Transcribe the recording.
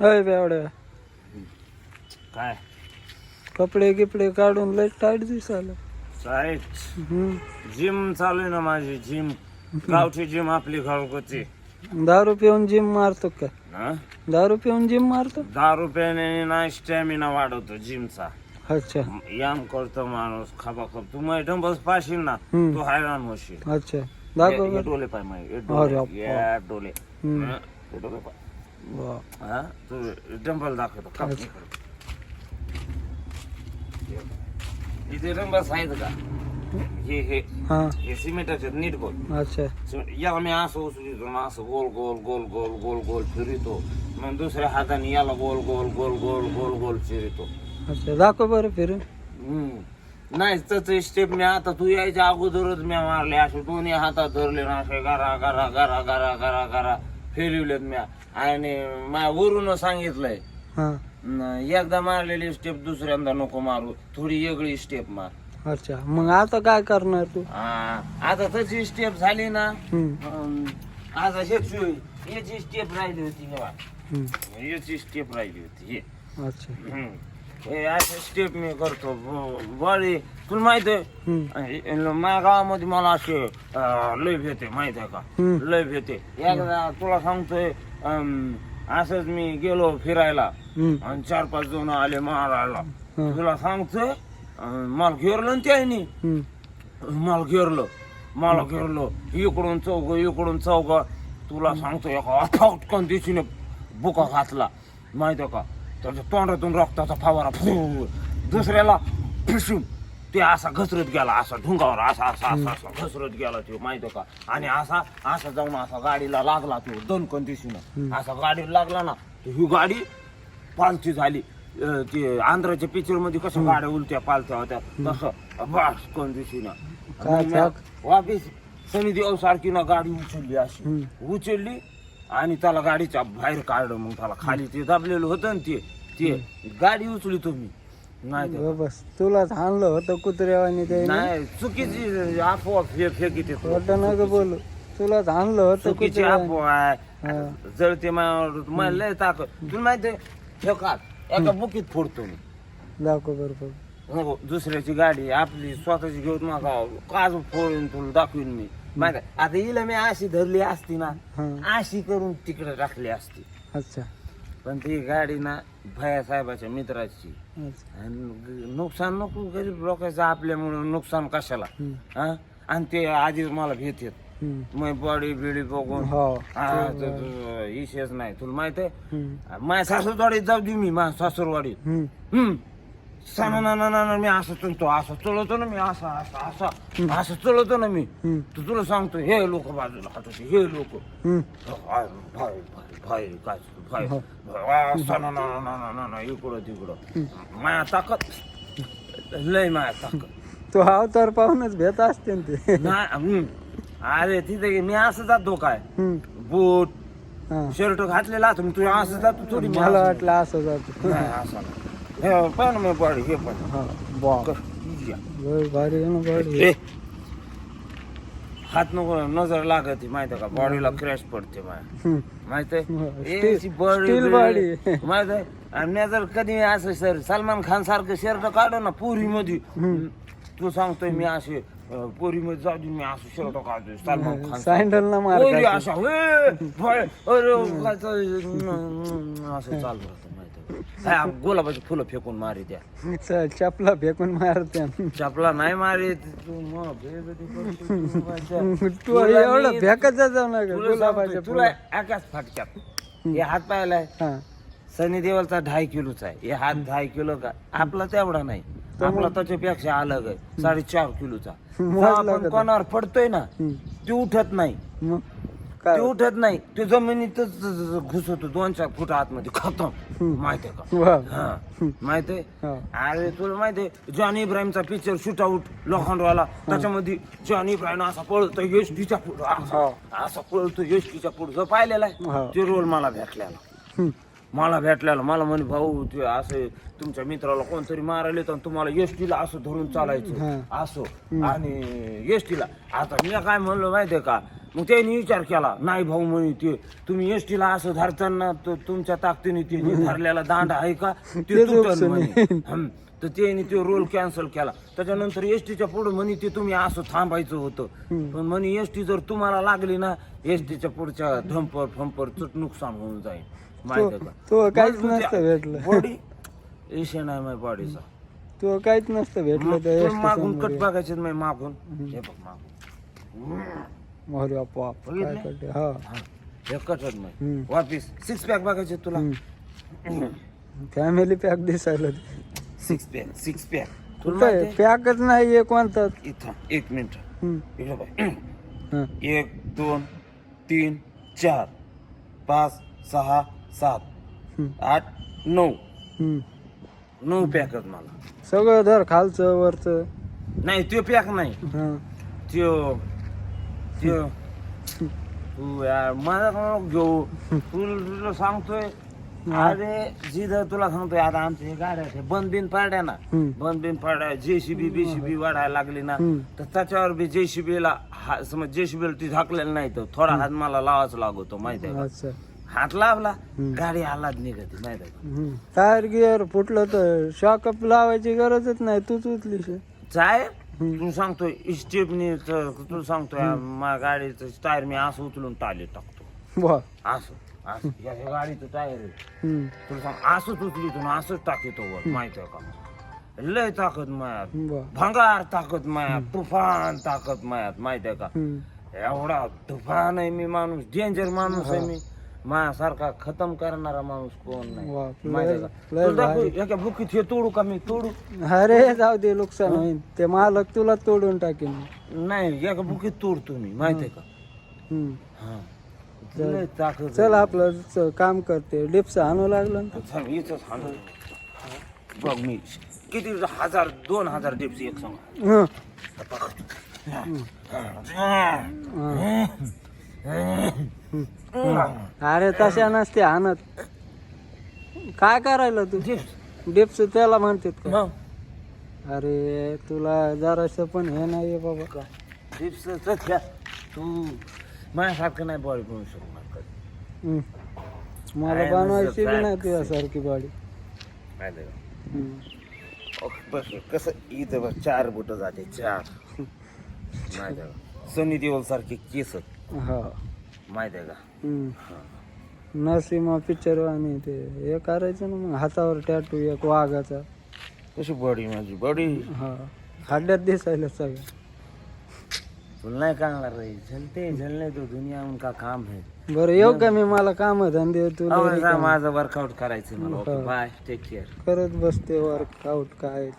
अय बेवड्या काय? कपडे गिपडे काढून लय टाईट दिसायला हम्म. जिम चालू आहे ना माझी जिम गावची जिम आपली घरगुती दारू पिऊन जिम मारतो का? दारू पिऊन जिम मारतो? दहा रुपयाने ना स्टॅमिना वाढवतो जिमचा अच्छा. याम करतो माणूस खाबा खप तू मग डंबल्स पाशील ना. तू हैराण होशील. अच्छा. दाखव हे बरं. डोले पाय हे अरे डोले. डोले. हं? पाय. हा? तू डंबल दाखवतो. इकडे. इथे डंबल्स आहेत का? हे हे. हा. हे सिमेंटाचे नीट बोल. अच्छा. याला मी असं उचलितो ना असं गोल गोल गोल गोल गोल गोल फिरितो. मग दुसऱ्या हाताने याला गोल गोल गोल गोल गोल गोल फिरितो. अच्छा. दाखव बरं फिरून. हम्म. नाही त्याच स्टेप मी आता तू यायच्या अगोदरच मी मारले. असे दोन्ही हातात धरले ना असे गरा गरा गरा गरा गरा गरा. फिरवलेत मी आणि मा वरून सांगितलंय हा न, एकदा मारलेली स्टेप दुसऱ्यांदा नको मारू थोडी वेगळी स्टेप मार अच्छा मग आता काय करणार तू आता तशी स्टेप झाली ना हम्म. अं, आता हेच. याची स्टेप राहिली होती हे. हम्म. याची स्टेप राहिली होती हे अच्छा हम्म. हे असे स्टेप मी करतो ब- बळी तुला माहीत आहे हम्म. माझ्या गावामध्ये मला असे अं, लय भेटे माहीत आहे का हम्म. लय भेटे एकदा तुला सांगतोय असंच मी गेलो फिरायला. आणि चार पाच जण आले मारायला. तुला सांगतोय मला घेरलं ना त्याने. मला घेरलं. मला घेरलं. इकडून चौक इकडून चौक तुला सांगतो एका फटकन दिशेने बुका घातला. माहिती का? त्याच्या तोंडातून रक्ताचा फवारा फू दुसऱ्याला फिसून ते असा घसरत गेला असा ढुंगावर असा असा असा असा घसरत गेला तो माहिती का? आणि असा असा जाऊन असा गाडीला लागला तो दणकन दिशेनं असा गाडीला लागला ना तर ही गाडी पालथी झाली. अं, ते आंध्राच्या पिक्चरमध्ये कसं गाड्या उलट्या पालथ्या होत्या तसं बस कोण काय चाक? वापिस सनी देव सारखी ना गाडी उचलली अशी. उचलली आणि त्याला गाडीच्या बाहेर काढलं मग त्याला खाली ते दाबलेलं होतं ना ते ते गाडी उचली तुम्ही. नाही ग बस तुलाच आणलं होतं कुत्र्यावानी ते नाही? चुकीची अफवा फे फेकी ते खोटं नका बोलू. तुलाच आणलं होतं चुकीची कुत्र्यावानी. अफवा आहे. जळते माझ्यावर मला लय ताकद तुला माहिती हे का एका बुकीत फोडतो मी. दाखव बरं बघ. नको दुसऱ्याची गाडी आपली स्वतःची घेऊन नका काज फोडून तुला दाखवीन मी. माहिती आहे? आता हिला मी अशी धरली असती ना हा अशी करून तिकडे टाकली असती. अच्छा. पण ती गाडी ना भया साहेबाच्या मित्राची. आणि नुकसान नको गरीब लोकांचं आपल्यामुळे नुकसान कशाला. हा? आणि ते आधीच मला भेट येत. मग बॉडी बिडी बघून. हो. इशेच नाही. तुला माहीत आहे. माझ्या सासूरवाडीत जाऊ दे मी माझ्या सासूरवाडीत. हम्म. सांगा ना ना ना ना मी असं चलतो असं चलवतो ना मी असं असं असं असं चलवतो ना मी. तर तुला सांगतो हे लोक बाजूला हात हे लोक. हो. असं ना ना ना ना ना ना इकडं तिकडं. माया ताकद. लय माया ताकद. तू अवतार पाहूनच भेट असते ना ते. नाही. अरे तिथे मी असं जातो काय. बूट हा. शर्ट घातलेला असतो तुला असं जातो थोडी मला वाटलं असं जातो. असं हे बॉडी हे पण हा. लय भारी आहे ना. हात नको नजर लागते माहिती का? बॉडीला क्रॅश पडते माहीत. माहीत आणि जर कधी असं सर सलमान खान सारखं शर्ट काढ ना पोरी मध्ये तू सांगतोय मी असे पोरी मध्ये जाऊ मी असं शर्ट काढतोय सलमान खान सँडल ना मार? असं चालू आहे गुलाबाची फुलं फेकून मारी त्या. च- चपला फेकून मारते चपला नाही मारी तू मग तू माझ्या. तू तुला एवढं मी- जाऊ नका तुला गुलाबाच्या तुला फाटक्यात. हे हात पाहिलाय. हा. सनी देवलचा ढाई किलोचा आहे. हे हात ढाई किलो का? आपला तेवढा नाही. आपला त्याच्यापेक्षा अलग आहे. साडेचार किलोचा. मोजला आपण का? कोणावर पडतोय ना हम्म. ते उठत नाही. मग ते उठत नाही. ते जमिनीतच घुसवतो दोन चार फूट आतमध्ये. खतम. माहितीये का? वा. हा. माहितीये हा. अरे तुला माहितीये जॉन इब्राहिमचा पिक्चर शूट आउट लोखंडवाला. त्याच्यामध्ये जॉन इब्राहिम असा पळतो यशटीच्या पुढं. असा असा पळतो यशटीच्या पुढं. जो पाहिलेला हा. आहे ते रोल मला भेटलेला. हम्म. मला भेटलेला. मला म्हणे भाऊ ते असं तुमच्या मित्राला कोणतरी मारायला तर तुम्हाला एसटीला असं धरून चालायचं. असो. आणि एसटीला आता मी काय म्हणलो माहितीये का? मग त्यांनी विचार केला नाही भाऊ म्हणे ते तुम्ही एसटीला असं धरताना तुमच्या ताकदीने ते धरलेला दांडा आहे का? ते तुटन म्हणे. हं. तर त्यांनी ते रोल कॅन्सल केला. त्याच्यानंतर एसटीच्या पुढे म्हणे ते तुम्ही असं थांबायचं होतं. पण म्हणे एसटी जर तुम्हाला लागली ना एसटीच्या पुढच्या ढंपर फंपर चुट नुकसान होऊन जाईल माहिती आहे तो का काहीच नसतं भेटलं. नाही माझ्या बॉडीचा तो काहीच नसतं भेटलं मागून कट बघायचे मी मागून. हे बघ मागून. अरे बाप काय बघितलं? करते? हा. नाही. हम्म. वापिस. सिक्स पॅक बघायचे तुला? फॅमिली पॅक दिसायला सिक्स पॅक सिक्स पॅक तुला माहिती? पॅकच नाही कोणताच इथं एक मिनिट. हम्म. इकडे हा. एक दोन तीन चार पाच सहा सात हम्म. आठ नऊ. हम्म. नऊ पॅक आहेत मला. सगळं धर खालचं वरचं. नाही तो पॅक नाही. हा. त्यो तू. यार माझा कोण घेऊ? तुला तुला सांगतोय. अरे जिथं तुला सांगतोय. आता आमच्या गाड्या बंद बिन पाड्या ना. बंद बिन पाड्या जेसीबी बीसीबी वाढायला लागली ना. तर त्याच्यावर बी जेसीबीला समज जेसीबीला ती झाकलेलं नाही तर थोडा हात मला लावाच लागतो माहिती आहे हात लावला गाडी आलाच निघते माहिती. टायर गिअर फुटलं तर शॉकअप लावायची गरजच नाही. तूच उचलीस. चाय तू सांगतोय स्टेपनी तू सांगतोय माझ्या गाडीचं टायर मी असं उचलून टाले टाकतो. वा. असं असं. या गाडीचं टायर आहे. हम्म. तुला सांग असंच उचलीतो ना असंच टाकीतो वर माहिती आहे का लय ताकद मायात. वा. भंगार ताकद मायात तुफान ताकद मायात माहिती आहे का? हम्म. एवढा तुफान आहे मी माणूस डेंजर माणूस आहे मी. माझ्यासारखा खतम करणारा माणूस कोण नाही. वा, माहिती आहे लय- का लय तुला दाखवू, भारी. एका बुकीत हे तोडू का मी? तोडू? अरे जाऊ दे नुकसान होईल. ते मालक तुला तोडून टाकेन नाही एका बुकीत तोडतो मी माहिती आहे का? हम्म. हा. लय ताकद आहे. चल आपलं च- काम करते. डिप्स आणू लागलं ना? इथंच. बघ मी किती हजार दोन हजार टिप्स एक सांग. हं. अरे तशा नसते आणत काय करायला तू? डिप्स त्याला म्हणतात का? अरे तुला जरासं पण हे नाही बाबा. टिप्स तू माझ्यासारखं नाही बॉडी बनवू शकणार कधी. मला बनवायची बी नाही तुझ्यासारखी बाडी का? बस. कसं? इथं बघ चार बोट जाते चार. का सनी देओल सारखे केस हा. माहिती आहे का? हं. नरसिंहा पिक्चर आणि ते हे करायचं ना मग हातावर टॅटू एक वाघाचा. कशी बॉडी माझी? बॉडी? हा. खड्ड्यात दिसायला सगळं. तुला नाही कळणार रे झलते झलने तो दुनिया उनका काम है बरं येऊ का मी? मला काम धंदे रिकामं. माझं वर्कआउट करायचं मला. ओके. बाय टेक केअर करत बसते वर्कआउट काय?